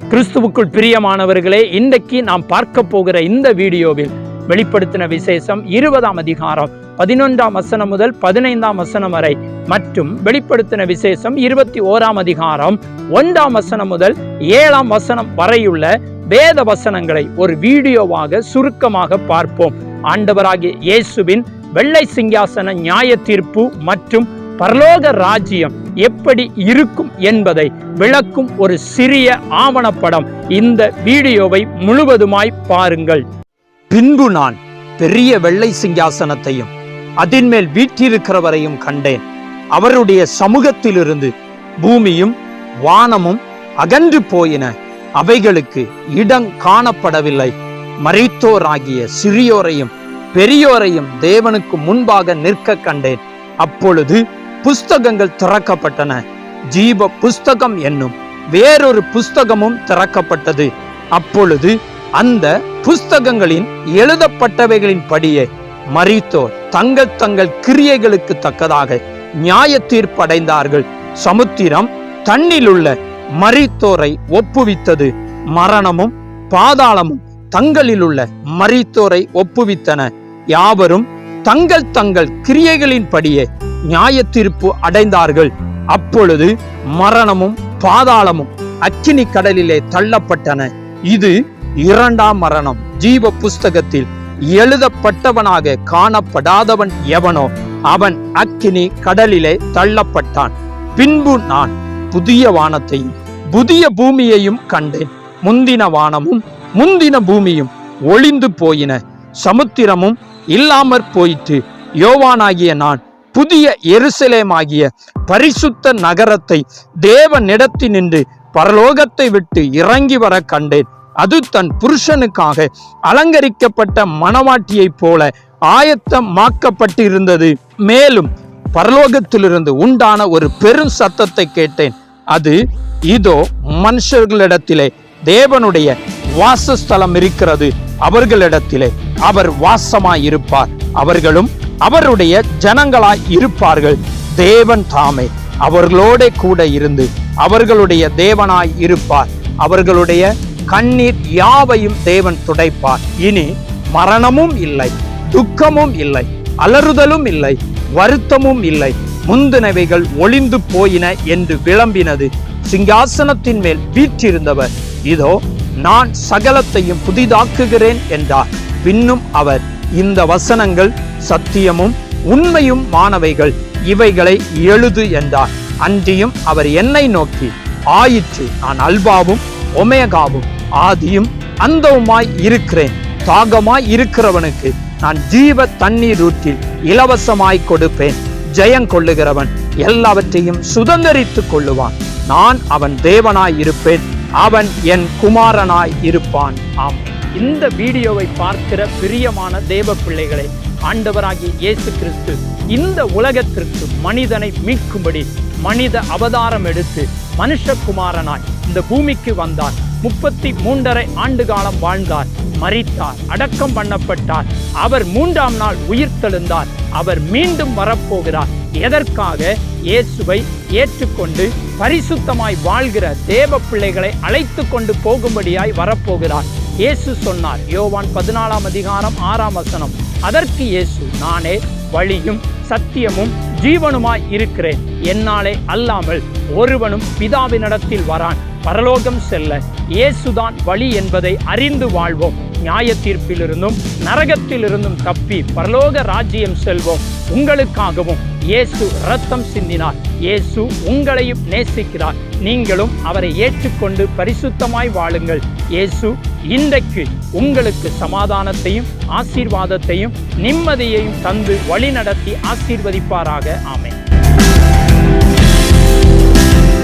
கிறிஸ்துவுக்குள் பிரியமானவர்களே இன்றைக்கு நாம் பார்க்க போகிற இந்த வீடியோவில் வெளிப்படுத்தின விசேஷம் இருபதாம் அதிகாரம் பதினொன்றாம் வசனம் முதல் பதினைந்தாம் வசனம் வரை மற்றும் வெளிப்படுத்தின விசேஷம் இருபத்தி ஓராம் அதிகாரம் ஒன்றாம் வசனம் முதல் ஏழாம் வசனம் வரையுள்ள வேத வசனங்களை ஒரு வீடியோவாக சுருக்கமாக பார்ப்போம். ஆண்டவராகிய இயேசுவின் வெள்ளை சிங்காசன நியாய தீர்ப்பு மற்றும் பரலோக ராஜ்யம் எப்படி இருக்கும் என்பதை விளக்கும் ஒரு சிறிய ஆவணப்படம். இந்த வீடியோவை முழுவதுமாய் பாருங்கள். பின்பு நான் பெரிய வெள்ளை சிங்காசனத்தையும் அதின்மேல் வீற்றிருக்கிறவரையும் கண்டேன். அவருடைய சமூகத்திலிருந்து பூமியும் வானமும் அகன்று போயின. அவைகளுக்கு இடம் காணப்படவில்லை. மறைத்தோராகிய சிறியோரையும் பெரியோரையும் தேவனுக்கு முன்பாக நிற்க கண்டேன். அப்பொழுது புஸ்தகங்கள் திறக்கப்பட்டன. ஜீவ புஸ்தகம் என்னும் வேறொரு புஸ்தகமும் திறக்கப்பட்டது. அப்பொழுது அந்த புஸ்தகங்களின் எழுதப்பட்டவைகளின் படியே மரித்தோர் தங்கள் தங்கள் கிரியைகளுக்கு தக்கதாக நியாய தீர்ப்படைந்தார்கள் சமுத்திரம் தன்னிலுள்ள மரித்தோரை ஒப்புவித்தது. மரணமும் பாதாளமும் தங்களிலுள்ள மரித்தோரை ஒப்புவித்தன. யாவரும் தங்கள் தங்கள் கிரியைகளின் படியே நியாய தீர்ப்பு அடைந்தார்கள். அப்பொழுது மரணமும் பாதாளமும் அக்கினி கடலிலே தள்ளப்பட்டன. இது இரண்டாம் மரணம். ஜீவ புஸ்தகத்தில் எழுதப்பட்டவனாக காணப்படாதவன் எவனோ அவன் அக்கினி கடலிலே தள்ளப்பட்டான். பின்பு நான் புதிய வானத்தையும் புதிய பூமியையும் கண்டேன். முந்தின வானமும் முந்தின பூமியும் ஒளிந்து போயின. சமுத்திரமும் இல்லாமற் போயிற்று. யோவானாகிய நான் புதிய எருசலேமாகிய பரிசுத்த நகரத்தை தேவனிடத்தினின்று பரலோகத்தை விட்டு இறங்கி வர கண்டேன். அது தன் புருஷனுக்காக அலங்கரிக்கப்பட்ட மணவாட்டியைப் போல ஆயத்தமாக்கப்பட்டிருந்தது. மேலும் பரலோகத்திலிருந்து உண்டான ஒரு பெரும் சத்தத்தை கேட்டேன். அது இதோ மனுஷர்களிடத்திலே தேவனுடைய வாசஸ்தலம் இருக்கிறது. அவர்களிடத்திலே அவர் வாசமாயிருப்பார். அவர்களும் அவருடைய ஜனங்களாய் இருப்பார்கள். தேவன் தாமே. அவர்களோட கூட இருந்து அவர்களுடைய தேவனாய் இருப்பார். அவர்களுடைய கண்ணீர் யாவையும் தேவன் துடைப்பார். இனி மரணமும் இல்லை துக்கமும் இல்லை அலறுதலும் இல்லை வருத்தமும் இல்லை. முந்தினவைகள் ஒளிந்து போயின என்று விளம்பினது. சிங்காசனத்தின் மேல் வீற்றிருந்தவர் இதோ நான் சகலத்தையும் புதிதாக்குகிறேன் என்றார். பின்னும் அவர் இந்த வசனங்கள் சத்தியமும் உண்மையும் மாணவைகள். இவைகளை எழுது என்றார். அன்றியும் அவர் என்னை நோக்கி ஆயிற்று நான் அல்பாவும் ஒமேகாவும் ஆதியும் அந்தவுமாய் இருக்கிறேன். தாகமாய் இருக்கிறவனுக்கு நான் ஜீவ தண்ணீர் ஊற்றி இலவசமாய் கொடுப்பேன். ஜெயம் கொள்ளுகிறவன் எல்லாவற்றையும் சுதந்திரித்துக் கொள்ளுவான். நான் அவன் தேவனாய் இருப்பேன். அவன் என் குமாரனாய் இருப்பான். ஆம். இந்த வீடியோவை பார்க்கிற பிரியமான தேவ பிள்ளைகளை ஆண்டவராகிய இயேசு கிறிஸ்து இந்த உலகத்திற்கு மனிதனை மீட்கும்படி மனித அவதாரம் எடுத்து மனுஷகுமாரனாய் இந்த பூமிக்கு வந்தார். முப்பத்தி மூன்றரை ஆண்டு காலம் வாழ்ந்தார் மறித்தார் அடக்கம் பண்ணப்பட்டார். அவர் மூன்றாம் நாள் உயிர் தெழுந்தார் அவர் மீண்டும் வரப்போகிறார். எதற்காக? இயேசுவை ஏற்றுக்கொண்டு பரிசுத்தமாய் வாழ்கிற தேவ பிள்ளைகளை அழைத்து கொண்டு போகும்படியாய் வரப்போகிறார். இயேசு சொன்னார். யோவான் பதினாலாம் அதிகாரம் ஆறாம் வசனம். அதற்கு இயேசு நானே வழியும் சத்தியமும் ஜீவனுமாய் இருக்கிறேன். என்னாலே அல்லாமல் ஒருவனும் பிதாவினிடத்தில் வரான். பரலோகம் செல்ல இயேசுதான் வழி என்பதை அறிந்து வாழ்வோம். நியாய தீர்ப்பிலிருந்தும் நரகத்திலிருந்தும் தப்பி பரலோக ராஜ்யம் செல்வோம். உங்களுக்காகவும் இயேசு ரத்தம் சிந்தினார். இயேசு உங்களையும் நேசிக்கிறார். நீங்களும் அவரை ஏற்றுக்கொண்டு பரிசுத்தமாய் வாழுங்கள். இயேசு இன்றைக்கு உங்களுக்கு சமாதானத்தையும் ஆசீர்வாதத்தையும் நிம்மதியையும் தந்து வழிநடத்தி ஆசீர்வதிப்பாராக. ஆமேன்.